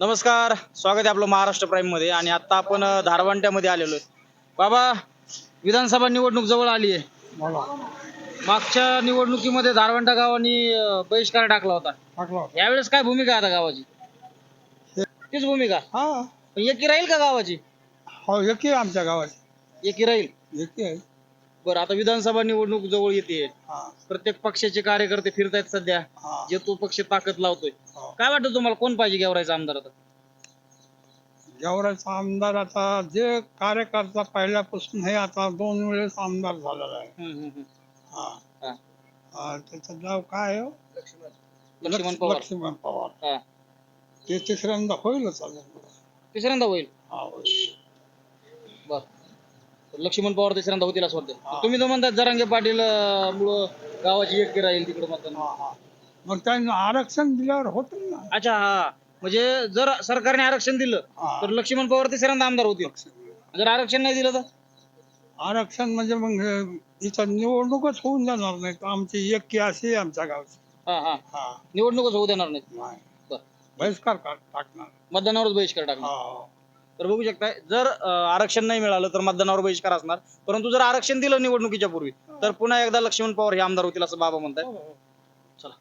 नमस्कार स्वागत आहे आपलं महाराष्ट्र प्राईममध्ये. आणि आता आपण धारवांट्यामध्ये आलेलो आहे. बाबा विधानसभा निवडणूक जवळ आली आहे. मागच्या निवडणुकीमध्ये धारवांटा गावाने अं, बहिष्कार टाकला होता. यावेळेस काय भूमिका आहे आता गावाची? तीच भूमिका. हा. पण एकी राहील का गावाची? हो एकी आहे आमच्या गावात एकी राहील. एकी आहे. बरं आता विधानसभा निवडणूक जवळ येते. हा. प्रत्येक पक्षाचे कार्यकर्ते फिरतायत सध्या. हा. जे तो पक्ष ताकद लावतोय. हो. काय वाटतं तुम्हाला कोण पाहिजे गेवरायचा आमदार आता? गेवराचा आमदार आता जे कार्यकर्ता पहिल्यापासून हे आता दोन वेळेस आमदार झालेला आहे. हम्म, हम्म, हम्म. हा. हा. हा, त्याचं नाव काय आहे हो? लक्ष्मण लक्ष- पवार. लक्ष्मण पवार. हा. ते तिसऱ्यांदा होईलच अजून. तिसऱ्यांदा होईल. हा होईल. लक्ष्मण पवार तिसऱ्यांदा होतील असं वाटतं हा. तुम्ही तर म्हणतात जरांगे पाटील अं, मुळं गावाची एकटी राहील तिकडे मतदान. हा हा. मग त्यांना आरक्षण दिल्यावर होत ना? अच्छा हा. म्हणजे जर सरकारने आरक्षण दिलं हा. तर लक्ष्मण पवार तिसऱ्यांदा आमदार होतील. जर आरक्षण नाही दिलं तर? आरक्षण म्हणजे मग हे इथं निवडणूकच होऊन जाणार नाही. आमची एकी अशी आहे आमच्या गावची. हा हा. हा. निवडणूकच होऊ देणार नाही. नाही. बर. बहिष्कार का- टाकणार. मतदानावरच बहिष्कार टाकणार. हा. तर बघू शकताय जर अं, आरक्षण नाही मिळालं तर मतदानावर बहिष्कार असणार. परंतु जर आरक्षण दिलं निवडणुकीच्या पूर्वी तर पुन्हा एकदा लक्ष्मण पवार हे आमदार होतील असं बाबा म्हणतात चला.